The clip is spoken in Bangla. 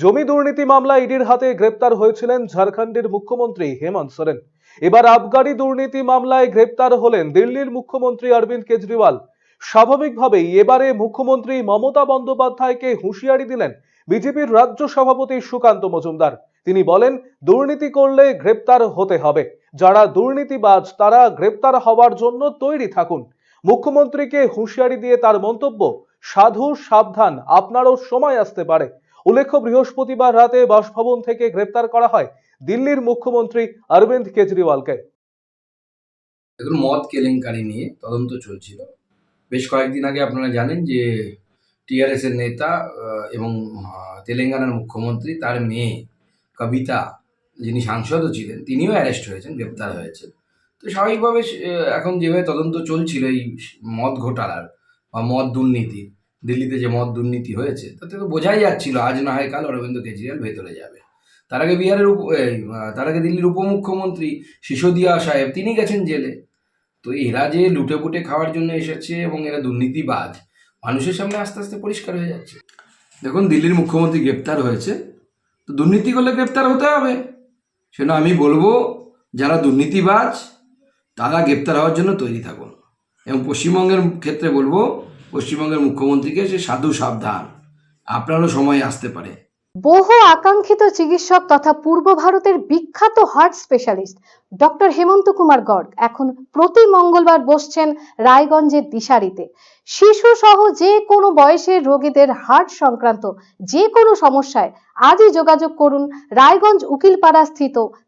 জমি দুর্নীতি মামলা ইডির হাতে গ্রেপ্তার হয়েছিলেন ঝাড়খণ্ডের মুখ্যমন্ত্রী হেমন্ত সোরেন। এবার আবগারি দুর্নীতি মামলায় গ্রেপ্তার হলেন দিল্লির মুখ্যমন্ত্রী অরবিন্দ কেজরিওয়াল। স্বাভাবিকভাবেই এবারে মুখ্যমন্ত্রী মমতা বন্দ্যোপাধ্যায়কে হুঁশিয়ারি দিলেন বিজেপির রাজ্য সভাপতি সুকান্ত মজুমদার। তিনি বলেন, দুর্নীতি করলে গ্রেপ্তার হতে হবে। যারা দুর্নীতিবাজ, তারা গ্রেপ্তার হওয়ার জন্য তৈরি থাকুন। মুখ্যমন্ত্রীকে হুঁশিয়ারি দিয়ে তার মন্তব্য, সাধু সাবধান, আপনারও সময় আসতে পারে। উল্লেখ্য, বৃহস্পতিবার রাতে বাসভবন থেকে গ্রেপ্তার করা হয় দিল্লির মুখ্যমন্ত্রী অরবিন্দ কেজরিওয়ালকে। মদ কেলেঙ্কারি নিয়ে তদন্ত চলছিল। বেশ কয়েকদিন আগে আপনারা জানেন যে টিআরএস এর নেতা এবং তেলেঙ্গানার মুখ্যমন্ত্রী, তার মেয়ে কবিতা, যিনি সাংসদও ছিলেন, তিনিও অ্যারেস্ট হয়েছেন, গ্রেপ্তার হয়েছেন। তো স্বাভাবিকভাবে এখন যেভাবে তদন্ত চলছিল, এই মদ ঘোটালার বা মদ দুর্নীতি দিল্লিতে যে মদ দুর্নীতি হয়েছে, তাতে তো বোঝাই যাচ্ছিল, আজ না হয় কাল অরবিন্দ কেজরিওয়াল ভেতরে যাবে। তার আগে বিহারের তার আগে দিল্লির উপমুখ্যমন্ত্রী সিসোদিয়া সাহেব, তিনি গেছেন জেলে। তো এরা যে লুটে পুটে খাওয়ার জন্য এসেছে এবং এরা দুর্নীতিবাদ মানুষের সামনে আস্তে আস্তে পরিষ্কার হয়ে যাচ্ছে। দেখুন, দিল্লির মুখ্যমন্ত্রী গ্রেপ্তার হয়েছে, তো দুর্নীতি করলে গ্রেপ্তার হতে হবে। সেটা আমি বলব, যারা দুর্নীতিবাজ, তারা গ্রেপ্তার হওয়ার জন্য তৈরি থাকুন। এবং পশ্চিমবঙ্গের ক্ষেত্রে বলব পশ্চিমবঙ্গের মুখ্যমন্ত্রীকে সে সাধু সাবধান। আপনারও সময় আসতে পারে। বহু আকাঙ্ক্ষিত চিকিৎসক তথা পূর্ব ভারতের বিখ্যাত heart specialist, doctor Hemanta Kumar Garg এখন প্রতি মঙ্গলবার বসছেন রায়গঞ্জের দিশারিতে। শিশু সহ যে কোনো বয়সের রোগীদের হার্ট সংক্রান্ত যে কোনো সমস্যায় আজই যোগাযোগ করুন রায়গঞ্জ উকিলপাড়া স্থিত